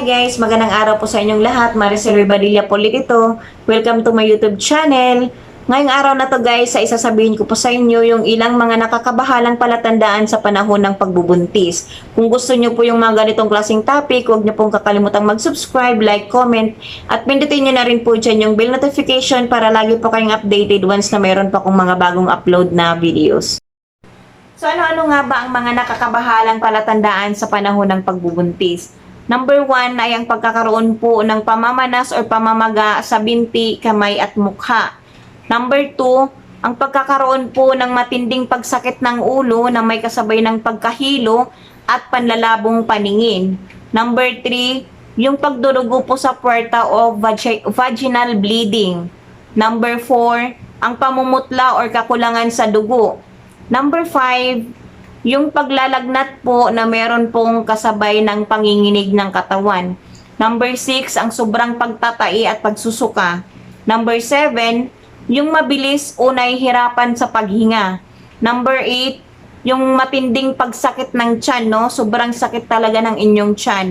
Guys, magandang araw po sa inyong lahat. Maricel Rivadilla po ulit ito. Welcome to my YouTube channel. Ngayong araw na to guys, sa isasabihin ko po sa inyo yung ilang mga nakakabahalang palatandaan sa panahon ng pagbubuntis. Kung gusto nyo po yung mga ganitong klaseng topic, huwag nyo pong kakalimutang mag-subscribe, like, comment, at pindutin nyo na rin po dyan yung bell notification para lagi po kayong updated once na meron pa akong mga bagong upload na videos. So ano-ano nga ba ang mga nakakabahalang palatandaan sa panahon ng pagbubuntis? Number one ay ang pagkakaroon po ng pamamanas or pamamaga sa binti, kamay at mukha. Number two, ang pagkakaroon po ng matinding pagsakit ng ulo na may kasabay ng pagkahilo at panlalabong paningin. Number three, yung pagdurugo po sa puwerta o vagi- vaginal bleeding. Number four, ang pamumutla or kakulangan sa dugo. Number five, yung paglalagnat po na meron pong kasabay ng panginginig ng katawan. Number six, ang sobrang pagtatai at pagsusuka. Number seven, yung mabilis o nahihirapan sa paghinga. Number eight, yung matinding pagsakit ng tiyan, no? Sobrang sakit talaga ng inyong tiyan.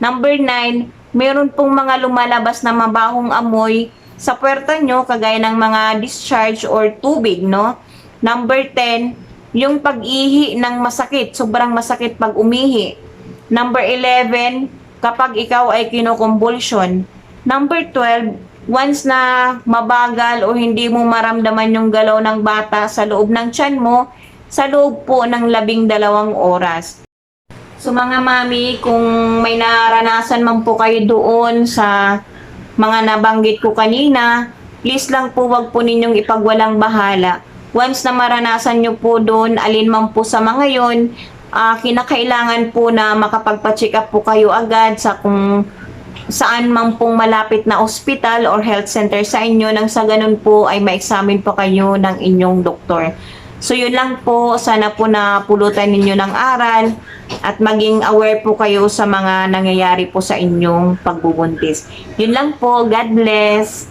Number nine, meron pong mga lumalabas na mabahong amoy sa puwerta nyo, kagaya ng mga discharge or tubig, no? Number 10, yung pag-ihi ng masakit, sobrang masakit pag umihi. Number 11, kapag ikaw ay kinukumbulsyon. Number 12, once na mabagal o hindi mo maramdaman yung galaw ng bata sa loob ng tiyan mo, sa loob po ng labing dalawang oras. So mga mami, kung may naranasan man po kayo doon sa mga nabanggit ko kanina, please lang po wag po ninyong ipagwalang bahala. Once na maranasan nyo po doon, alin man po sa mga yon, ah, kinakailangan po na makapagpa-check up po kayo agad sa kung saan man pong malapit na ospital or health center sa inyo nang sa ganun po ay ma-examine po kayo ng inyong doktor. So yun lang po, sana po na pulutan ninyo ng aral at maging aware po kayo sa mga nangyayari po sa inyong pagbubuntis. Yun lang po, God bless!